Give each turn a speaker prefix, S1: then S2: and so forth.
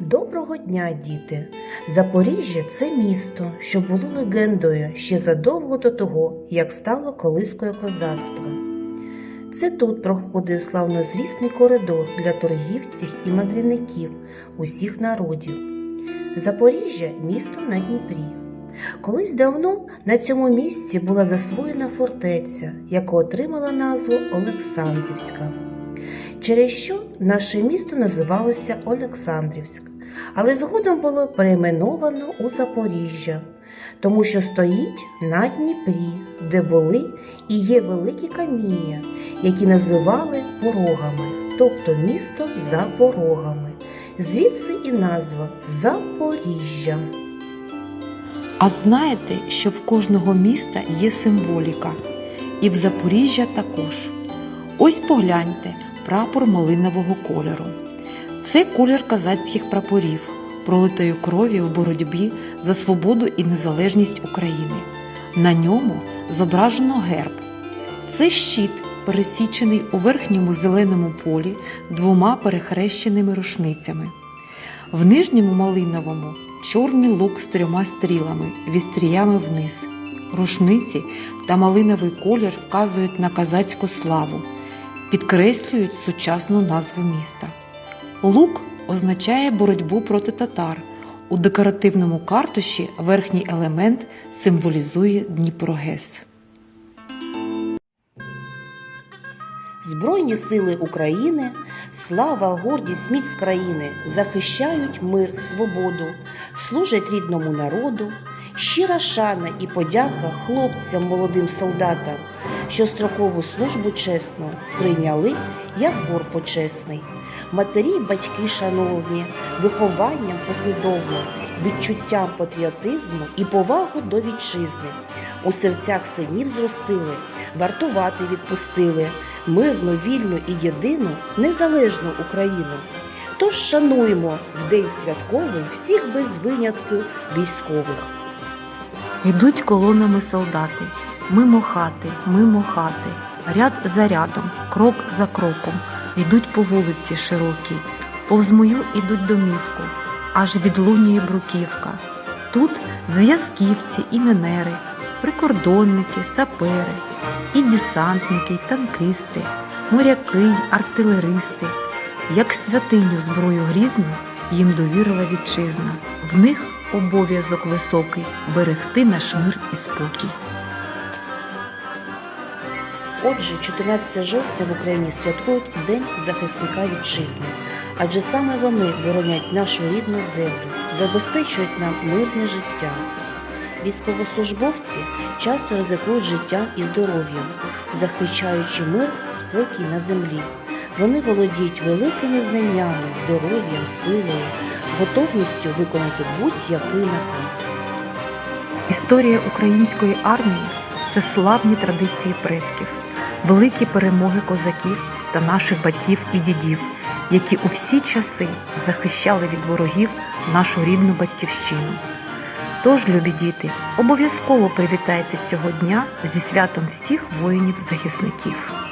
S1: Доброго дня, діти! Запоріжжя це місто, що було легендою ще задовго до того, як стало колискою козацтва. Це тут проходив славнозвісний коридор для торгівців і мандрівників усіх народів. Запоріжжя місто на Дніпрі. Колись давно на цьому місці була засвоєна фортеця, яка отримала назву Олександрівська через що наше місто називалося Олександрівськ, але згодом було перейменовано у Запоріжжя, тому що стоїть на Дніпрі, де були і є великі каміння, які називали порогами, тобто місто за порогами. Звідси і назва Запоріжжя.
S2: А знаєте, що в кожного міста є символіка, і в Запоріжжя також. Ось погляньте прапор малинового кольору. Це колір казацьких прапорів, пролитої крові в боротьбі за свободу і незалежність України. На ньому зображено герб. Це щит, пересічений у верхньому зеленому полі двома перехрещеними рушницями. В нижньому малиновому чорний лук з трьома стрілами, вістріями вниз. Рушниці та малиновий колір вказують на казацьку славу, підкреслюють сучасну назву міста. Лук означає боротьбу проти татар. У декоративному картуші верхній елемент символізує Дніпрогес.
S1: Збройні сили України, слава, гордість, міць країни захищають мир, свободу, служать рідному народу, щира шана і подяка хлопцям, молодим солдатам, що строкову службу чесно сприйняли як бор почесний. Матері й батьки шановні, вихованням послідовно, відчуттям патріотизму і повагу до вітчизни. У серцях синів зростили, вартувати відпустили мирну, вільну і єдину незалежну Україну. Тож шануємо в день святковий всіх без винятку військових.
S2: Йдуть колонами солдати, мимо хати, мимо хати, ряд за рядом, крок за кроком, йдуть по вулиці широкій, повз мою ідуть домівку, аж відлунює бруківка. Тут зв'язківці і мінери, прикордонники, сапери, і десантники, й танкисти, моряки, й артилеристи. Як святиню зброю грізну їм довірила вітчизна. В них обов'язок високий берегти наш мир і спокій.
S1: Отже, 14 жовтня в Україні святкують День захисника вітчизни, адже саме вони боронять нашу рідну землю, забезпечують нам мирне життя. Військовослужбовці часто ризикують життям і здоров'ям, захищаючи мир, спокій на землі. Вони володіють великими знаннями, здоров'ям, силою, готовністю виконати будь-який наказ.
S2: Історія української армії це славні традиції предків, великі перемоги козаків та наших батьків і дідів, які у всі часи захищали від ворогів нашу рідну батьківщину. Тож, любі діти, обов'язково привітайте цього дня зі святом всіх воїнів-захисників.